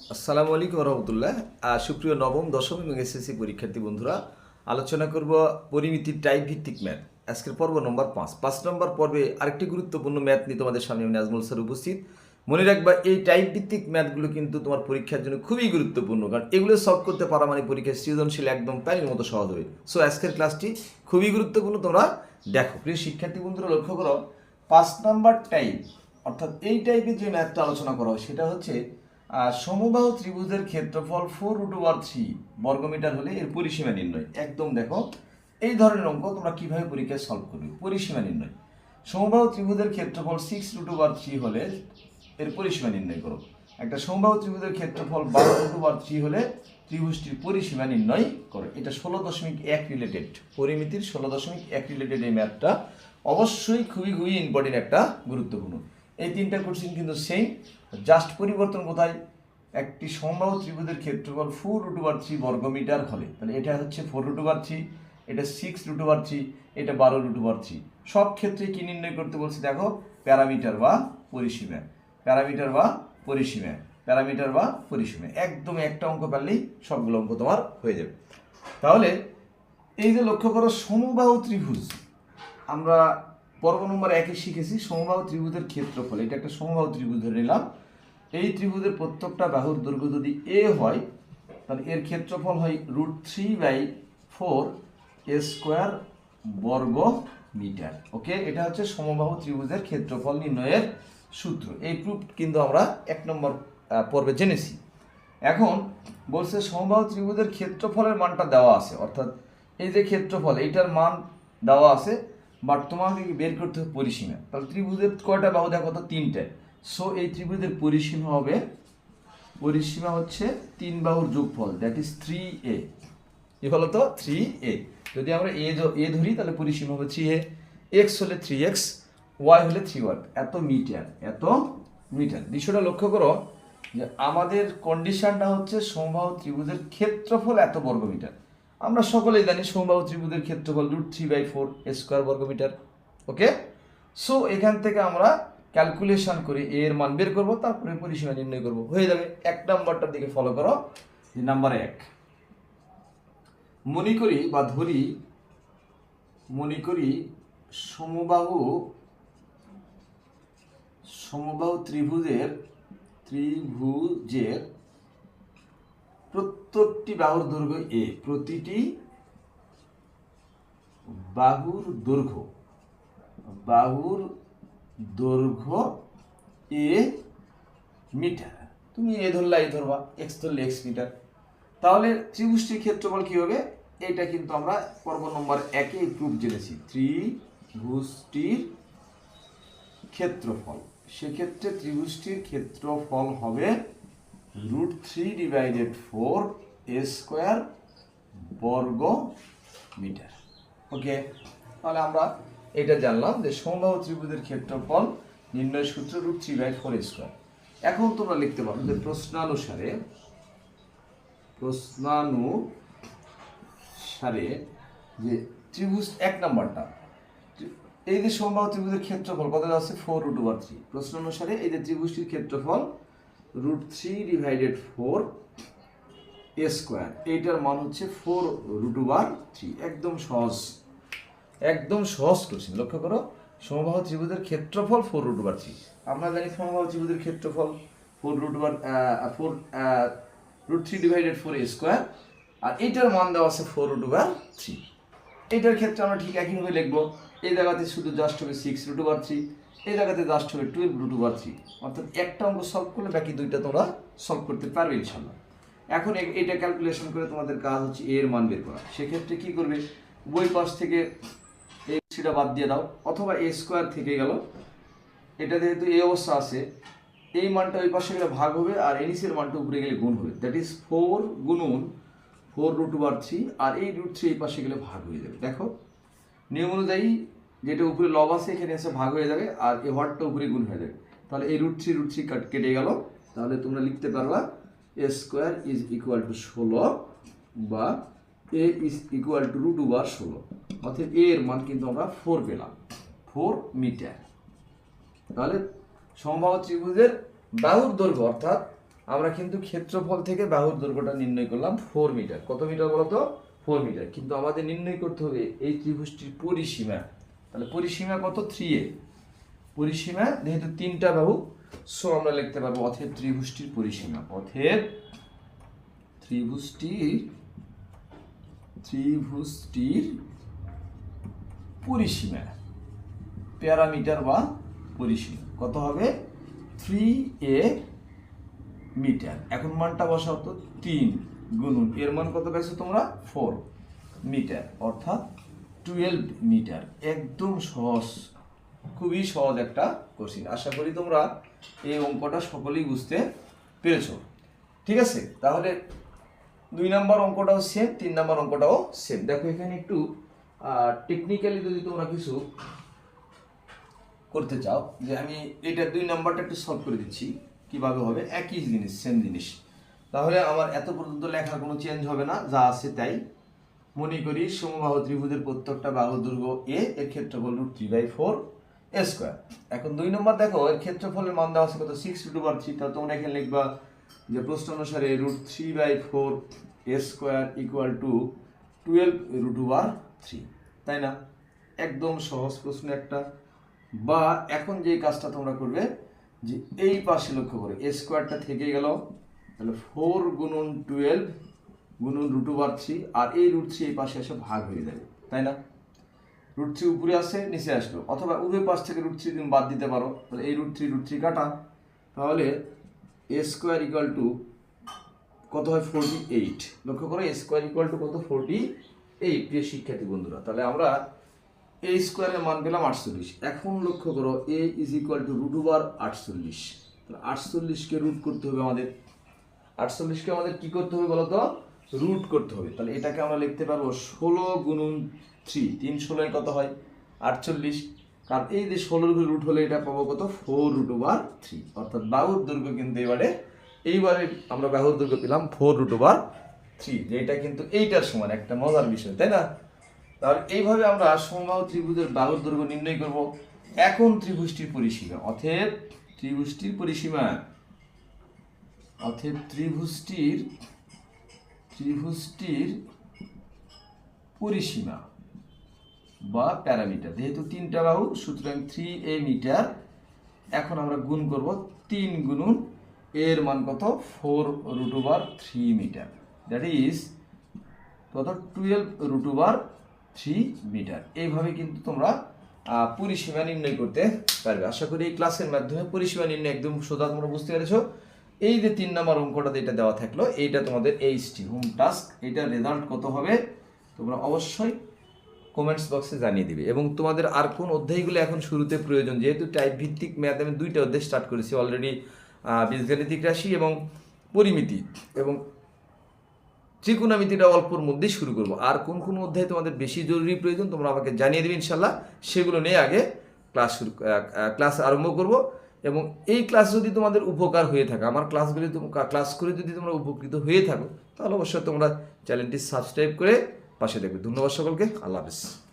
আসসালামু আলাইকুম রহমতুল্লাহ। সুপ্রিয় নবম, দশম এবং এসএসসি পরীক্ষার্থী বন্ধুরা, আলোচনা করব পরিমিতির টাইপ ভিত্তিক ম্যাথ। আজকের পর্ব নম্বর পাঁচ। পাঁচ নম্বর পর্বে আরেকটি গুরুত্বপূর্ণ ম্যাথ নিয়ে তোমাদের সামনে আমি নাজমুল স্যার উপস্থিত। মনে রাখবা, এই টাইপ ভিত্তিক ম্যাথগুলো কিন্তু তোমার পরীক্ষার জন্য খুবই গুরুত্বপূর্ণ, কারণ এগুলো সলভ করতে পারা মানে পরীক্ষার সৃজনশীল একদম প্যানের মতো সহজ হবে। সো আজকের ক্লাসটি খুবই গুরুত্বপূর্ণ, তোমরা দেখো। প্রিয় শিক্ষার্থী বন্ধুরা, লক্ষ্য করো, পাঁচ নাম্বার টাইপ অর্থাৎ এই টাইপের যে ম্যাথটা আলোচনা করা হয়, সেটা হচ্ছে সমবাহু ত্রিভুজের ক্ষেত্রফল ফোর রুট ওভার থ্রি বর্গমিটার হলে এর পরিসীমা নির্ণয়। একদম দেখো, এই ধরনের অঙ্ক তোমরা কীভাবে পরীক্ষায় সলভ করবে? পরিসীমা নির্ণয়। সমবাহু ত্রিভুজের ক্ষেত্রফল সিক্স রুট ওভার থ্রি হলে এর পরিসীমা নির্ণয় করো। একটা সমবাহু ত্রিভুজের ক্ষেত্রফল বারো রুট ওভার থ্রি হলে ত্রিভুজটির পরিসীমা নির্ণয় করো। এটা ষোলো দশমিক এক রিলেটেড পরিমিতির ষোলো দশমিক এক রিলেটেড এই ম্যাথটা অবশ্যই খুবই খুবই ইম্পর্টেন্ট একটা গুরুত্বপূর্ণ। এই তিনটা কোশ্চেন কিন্তু সেম জাস্ট পরিবর্তন কোথায়? একটি সম্ভাব্য ত্রিভুজের ক্ষেত্রফল ফোর রুট ওভার থ্রি বর্গমিটার হলে। তাহলে এটা হচ্ছে ফোর রুট ওভার থ্রি এটা সিক্স রুট ওভার থ্রি এটা বারো রুট ওভার থ্রি সব ক্ষেত্রে কি নির্ণয় করতে বলছি দেখো? প্যারামিটার বা পরিসীমা। প্যারামিটার বা পরিসীমা। প্যারামিটার বা পরিসীমা। একদম একটা অঙ্ক পারলেই সবগুলো অঙ্ক তোমার হয়ে যাবে। তাহলে এই যে লক্ষ্য করো, সমবাহু ত্রিভুজ। আমরা পর্ব নম্বর একে শিখেছি, সমবাহু ত্রিভুজের ক্ষেত্রফল। এটা একটা সমবাহু ত্রিভুজ ধরে নিলাম। এই ত্রিভুজের প্রত্যেকটা বাহুর দৈর্ঘ্য যদি এ হয়, তাহলে এর ক্ষেত্রফল হয় root three by four square বর্গ মিটার ওকে এটা হচ্ছে সমবাহু ত্রিভুজের ক্ষেত্রফল নির্ণয়ের সূত্র। এই প্রুফ কিন্তু আমরা এক নম্বর পর্বে জেনেছি। এখন বলছে সমবাহু ত্রিভুজের ক্ষেত্রফলের মানটা দেওয়া আছে। অর্থাৎ এই যে ক্ষেত্রফল, এইটার মান দেওয়া আছে বাট তোমাকে বের করতে হবে পরিসীমা। তাহলে ত্রিভুজের কয়টা বাহু দেখো তো তিনটে। সো এই ত্রিভুজের পরিসীমা হবে, পরিসীমা হচ্ছে তিন বাহুর যোগফল দ্যাট ইজ থ্রি এ কি হলো তো থ্রি এ যদি আমরা এ এ ধরি, তাহলে পরিসীমা হবে থ্রি এ এক্স হলে থ্রি এক্স ওয়াই হলে থ্রি ওয়াই এত মিটার এত মিটার বিষয়টা লক্ষ্য করো, যে আমাদের কন্ডিশনটা হচ্ছে সমবাহু ত্রিভুজের ক্ষেত্রফল এত বর্গমিটার। আমরা সকলেই জানি সমবাহু ত্রিভুজের ক্ষেত্রফল root three by four square বর্গমিটার। ওকে সো এখান থেকে আমরা ক্যালকুলেশন করে এ এর মান বের করব, তারপরে পরিসীমা নির্ণয় করব। হয়ে যাবে এক নাম্বারটার দিকে ফলো করো, যে নাম্বার এক। মনে করি বা ধরি, মনে করি সমবাহু সমবাহু ত্রিভুজের ত্রিভুজের প্রত্যেকটি বাহুর দৈর্ঘ্য এ প্রতিটি বাহুর দৈর্ঘ্য, বাহুর দৈর্ঘ্য এ মিটার। তুমি এ ধরলা, এ ধরবা, এক্স ধরলে এক্স মিটার। তাহলে ত্রিভুজটির ক্ষেত্রফল কি হবে? এটা কিন্তু আমরা পর্ব নম্বর একে প্রুফ জেনেছি। ত্রিভুজটির ক্ষেত্রফল। সেক্ষেত্রে ত্রিভুজটির ক্ষেত্রফল হবে root three divided four a square বর্গ মিটার। ওকে তাহলে আমরা এটা জানলাম যে সমবাহু ত্রিভুজের ক্ষেত্রফল নির্ণয় সূত্র root three by four square. এখন তোমরা লিখতে পারো যে প্রশ্নানুসারে প্রশ্নানুসারে যে ত্রিভুজ এক নাম্বারটা, এই যে সমবাহু ত্রিভুজের ক্ষেত্রফল কত আছে? Four root over three. প্রশ্ন অনুসারে এই যে ত্রিভুজটির ক্ষেত্রফল root three divided four a square, এইটার মান হচ্ছে ফোর রুট ওভার থ্রি। একদম সহজ। একদম সহজ কোশ্চেন লক্ষ্য করো, সমবাহু ত্রিভুজের ক্ষেত্রফল ফোর রুট ওভার থ্রি আমরা জানি সমবাহু ত্রিভুজের ক্ষেত্রফল four root over four root three divided four a square আর এইটার মান দেওয়া আছে ফোর রুট ওভার থ্রি এইটার ক্ষেত্রে আমরা ঠিক একইভাবে লিখব, এই জায়গাতে শুধু জাস্ট হবে সিক্স রুট ওভার থ্রি এই জায়গাতে জাস্ট হবে টুয়েলভ রুট ওভার থ্রি অর্থাৎ একটা অঙ্ক সলভ করলে বাকি দুইটা তোমরা সলভ করতে পারবে ইনশাল্লাহ এখন এটা ক্যালকুলেশন করে তোমাদের কাজ হচ্ছে এর মান বের করা। সেক্ষেত্রে কী করবে, বই পাশ থেকে সেটা বাদ দিয়ে দাও, অথবা এ স্কোয়ার থেকে গেল। এটা যেহেতু এই অবস্থা আছে, এই মানটা ওই পাশে গেলে ভাগ হবে আর এনিসের মানটা উপরে গেলে গুণ হবে। দ্যাট ইজ ফোর গুণুন ফোর রুট ওভার থ্রি আর এই রুট থ্রি এই পাশে গেলে ভাগ হয়ে যাবে। দেখো, নিয়ম অনুযায়ী যেটা উপরে লব আছে, এখানে এসে ভাগ হয়ে যাবে আর এই হরটা উপরে গুণ হয়ে যাবে। তাহলে এই রুট থ্রি রুট থ্রি কাট কেটে গেল। তাহলে তোমরা লিখতে পারবা a square is equal to ষোলো বা a is equal to root over ষোলো। অর্থাৎ এর মান কিন্তু আমরা ফোর পেলাম। ফোর মিটার তাহলে সমবাহু ত্রিভুজের বাহুর দৈর্ঘ্য, অর্থাৎ আমরা কিন্তু ক্ষেত্রফল থেকে বাহুর দৈর্ঘ্যটা নির্ণয় করলাম ফোর মিটার কত মিটার বলো তো ফোর মিটার কিন্তু আমাদের নির্ণয় করতে হবে এই ত্রিভুজটির পরিসীমা। তাহলে পরিসীমা কত? থ্রি এ পরিসীমা, যেহেতু তিনটা বাহু সো আমরা লিখতে পারব অথেব ত্রিভুজটির পরিসীমা। অথেব ত্রিভুজটির ত্রিভুজটির পরিসীমা। প্যারামিটার বা পরিসীমা। কত হবে? Three a metre. এখন মানটা বসাও তো। তিন গুণুন। এর মান কত পাইছো তোমরা? Four metre. অর্থাৎ টুয়েলভ মিটার। একদম সহজ। খুবই সহজ একটা কোশ্চিন আশা করি তোমরা এই অঙ্কটা সকলেই বুঝতে পেরেছ। ঠিক আছে? তাহলে দুই নাম্বার অঙ্কটাও সেম তিন নাম্বার অঙ্কটাও সেম দেখো এখানে একটু টেকনিক্যালি যদি তোমরা কিছু করতে চাও, যে আমি এটা দুই নাম্বারটা একটু সলভ করে দিচ্ছি, কীভাবে হবে? একই জিনিস সেম জিনিস। তাহলে আমার এত পর্যন্ত লেখার কোনো চেঞ্জ হবে না, যা আছে তাই। মনে করি সমবাহু ত্রিভুজের প্রত্যেকটা বাহু দৈর্ঘ্য এ এর ক্ষেত্রফল root three by four a square এখন দুই নম্বর দেখো, এর ক্ষেত্রফলের মান দেওয়া আছে কত? সিক্স রুট ওভার থ্রি তোমরা এখানে লিখবা যে প্রশ্ন অনুসারে root three by four a square equal to twelve root over three তাই না? একদম সহজ প্রশ্ন একটা। বা এখন যে কাজটা তোমরা করবে, যে এই পাশে লক্ষ্য করে এ স্কোয়ারটা থেকে গেল, তাহলে ফোর গুণন টুয়েলভ গুণন রুট ওভার থ্রি আর এই রুট থ্রি এই পাশে এসে ভাগ হয়ে যাবে, তাই না? রুট থ্রি উপরে আসে, নিচে আসলো, অথবা উভয় পাশ থেকে রুট থ্রি তুমি বাদ দিতে পারো, তাহলে এই রুট থ্রি রুট থ্রি কাটা। তাহলে এ স্কোয়ার ইকুয়াল টু কত হয় ফোরটি এইট লক্ষ্য করো এ স্কোয়ার ইকুয়াল টু কত? ফোরটি এইট প্রিয় শিক্ষার্থী বন্ধুরা, তাহলে আমরা এ স্কোয়ারের মান পেলাম আটচল্লিশ। এখন লক্ষ্য করো a is equal to root over আটচল্লিশ। তাহলে আটচল্লিশকে রুট করতে হবে আমাদের। আটচল্লিশকে আমাদের কি করতে হবে বলতো? রুট করতে হবে। তাহলে এটাকে আমরা লিখতে পারব ষোলো গুণুন থ্রি তিন ষোলোয় কত হয়? আটচল্লিশ। কারণ এই যে ষোলোর রুট হলে এটা পাবো কত? ফোর রুট ওভার থ্রি অর্থাৎ বাহুর দৈর্ঘ্য কিন্তু এবারে, এইবারে আমরা বাহুর দৈর্ঘ্য পেলাম ফোর রুট ওভার থ্রি যেটা কিন্তু এইটার সমান, একটা মজার বিষয়, তাই না? তাহলে এইভাবে আমরা সমবাহু ত্রিভুজের বাহুর দৈর্ঘ্য নির্ণয় করব। এখন ত্রিভুজটির পরিসীমা অথব ত্রিভুজটির পরিসীমা, অতএব ত্রিভুজটির ত্রিভুজটির পরিসীমা। বা প্যারামিটার। যেহেতু তিনটা বাহু সুতরাং থ্রি এ মিটার, এখন আমরা গুণ করব তিন গুণুন এর মান কত? Four root over three metre. That is কত? Twelve root over three metre. এইভাবে কিন্তু তোমরা পরিসীমা নির্ণয় করতে পারবে। আশা করি এই ক্লাসের মাধ্যমে পরিসীমা নির্ণয় একদম সোজা তোমরা বুঝতে পেরেছ। এই যে তিন নম্বর অঙ্কটা যেটা দেওয়া থাকল, এইটা তোমাদের এইচটি হোম টাস্ক এইটার রেজাল্ট কত হবে? তোমরা অবশ্যই কমেন্টস বক্সে জানিয়ে দিবে। এবং তোমাদের আর কোন অধ্যায়গুলো এখন শুরুতে প্রয়োজন? যেহেতু টাইপ ভিত্তিক ম্যাথ আমি দুইটা অধ্যায় স্টার্ট করেছি অলরেডি বীজগাণিতিক রাশি এবং পরিমিতি। এবং ত্রিকোণমিতিটা অল্পর মধ্যেই শুরু করব। আর কোন কোন অধ্যায় তোমাদের বেশি জরুরি প্রয়োজন, তোমরা আমাকে জানিয়ে দেবে ইনশাল্লাহ সেগুলো নিয়ে আগে ক্লাস শুরু ক্লাস আরম্ভ করব। এবং এই ক্লাস যদি তোমাদের উপকার হয়ে থাকে, আমার ক্লাসগুলি ক্লাস করে যদি তোমরা উপকৃত হয়ে থাকো, তাহলে অবশ্যই তোমরা চ্যানেলটি সাবস্ক্রাইব করে পাশে দেখবে ধন্যবাদ সকলকে। আল্লাহ হাফিজ।